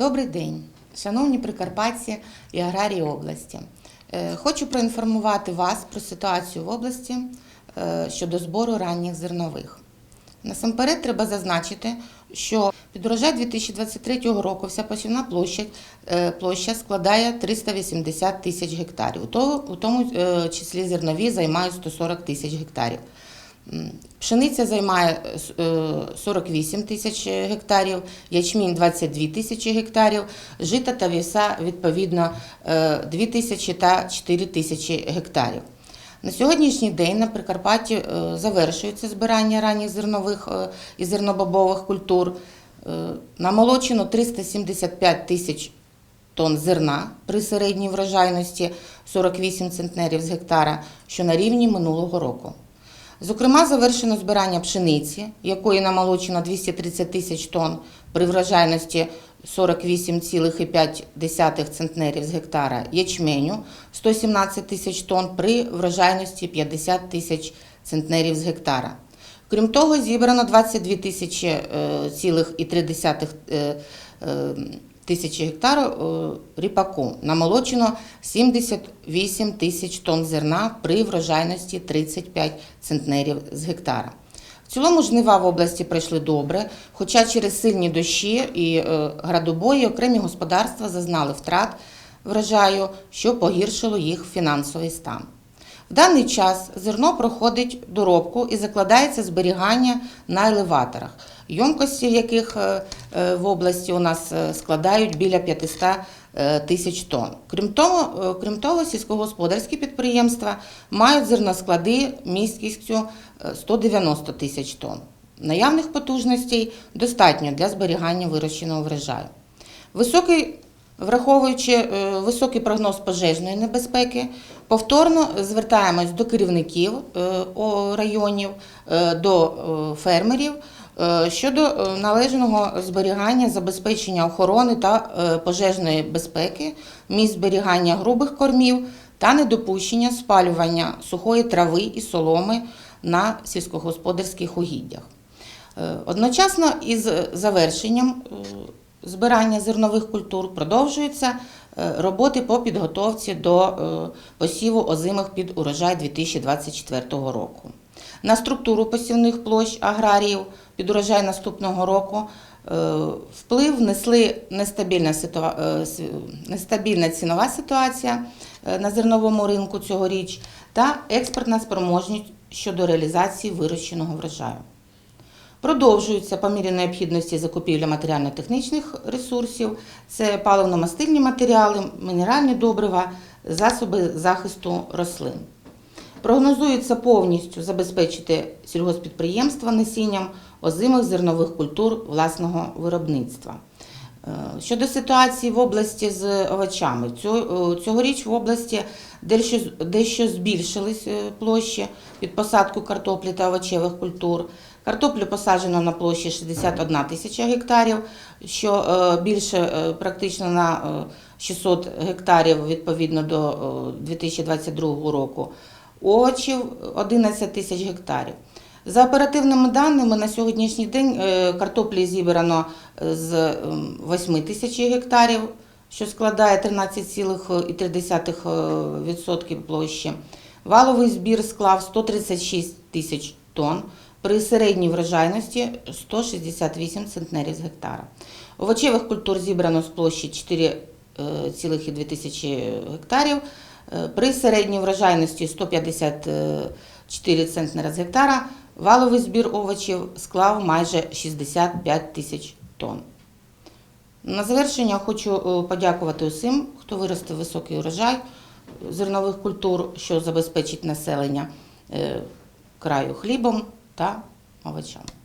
Добрий день, шановні прикарпатці і аграрії області. Е, Хочу проінформувати вас про ситуацію в області е, щодо збору ранніх зернових. Насамперед треба зазначити, що під урожай 2023 року вся посівна площа, е, площа складає 380 тисяч гектарів, у тому числі зернові займають 140 тисяч гектарів. Пшениця займає е, 48 тисяч гектарів, ячмінь 22 тисячі гектарів, жита та віса відповідно е, 2 тисячі та 4 тисячі гектарів. На сьогоднішній день на Прикарпатті е, завершується збирання ранніх зернових е, і зернобобових культур. Е, Намолочено 375 тисяч тонн зерна при середній врожайності 48 центнерів з гектара, що на рівні минулого року. Зокрема, завершено збирання пшениці, якої намолочено 230 тисяч тонн при врожайності 48,5 центнерів з гектара, янчменю 117 тисяч тонн при врожайності 50 тисяч центнерів з гектара. Крім того, зібрано 22 тисячі е, цілих і 3 тисячі гектарів е, ріпаку. Намолочено 78 тисяч тонн зерна при врожайності 35 центнерів з гектара. В цілому жнива в області пройшли добре, хоча через сильні дощі і е, градобої окремі господарства зазнали втрат врожаю, що погіршило їх фінансовий стан. В даний час зерно проходить доробку і закладається зберігання на елеваторах, йомкості яких е, е, в області у нас е, складають біля 500 е, тисяч тонн. Крім того, крім того, сільськогосподарські підприємства мають зерносклади місткістю е, 190 тисяч тонн. Наявних потужностей достатньо для зберігання вирощеного врожаю. Високий Враховуючи е, високий прогноз пожежної небезпеки, повторно звертаємось до керівників е, районів, е, до фермерів щодо належного зберігання, забезпечення охорони та пожежної безпеки, місць зберігання грубих кормів та недопущення спалювання сухої трави і соломи на сільськогосподарських угіддях. Одночасно із завершенням збирання зернових культур продовжуються е, роботи по підготовці до е, посіву озимих під урожай 2024 року. На структуру посівних площ аграріїв під урожай наступного року е, вплив внесли нестабільна, ситуа... нестабільна цінова ситуація на зерновому ринку цьогоріч та експортна спроможність щодо реалізації вирощеного врожаю. Продовжуються по мірі необхідності закупівля матеріально-технічних ресурсів, це паливно-мастильні матеріали, мінеральні добрива, засоби захисту рослин. Прогнозується повністю забезпечити сільгоспідприємства насінням озимих зернових культур власного виробництва. Е, Щодо ситуації в області з овочами, е, цьогоріч в області дещо, дещо збільшились е, площі під посадку картоплі та овочевих культур. Картоплю посаджено на площі 61 тисяча гектарів, що е, більше е, практично на е, 600 гектарів відповідно до е, 2022 року. Овочів 11 тисяч гектарів. За оперативними даними, на сьогоднішній день е, картоплі зібрано е, з 8 тисяч гектарів, що складає 13,3% площі. Валовий збір склав 136 тисяч тонн при середній врожайності 168 центнерів з гектара. Овочевих культур зібрано з площі 4,2 гектарів е, при середній врожайності 154 центнера з гектара. Валовий збір овочів склав майже 65 тисяч тонн. На завершення хочу е, подякувати усім, хто виростив високий урожай зернових культур, що забезпечить населення е, краю хлібом та овочами.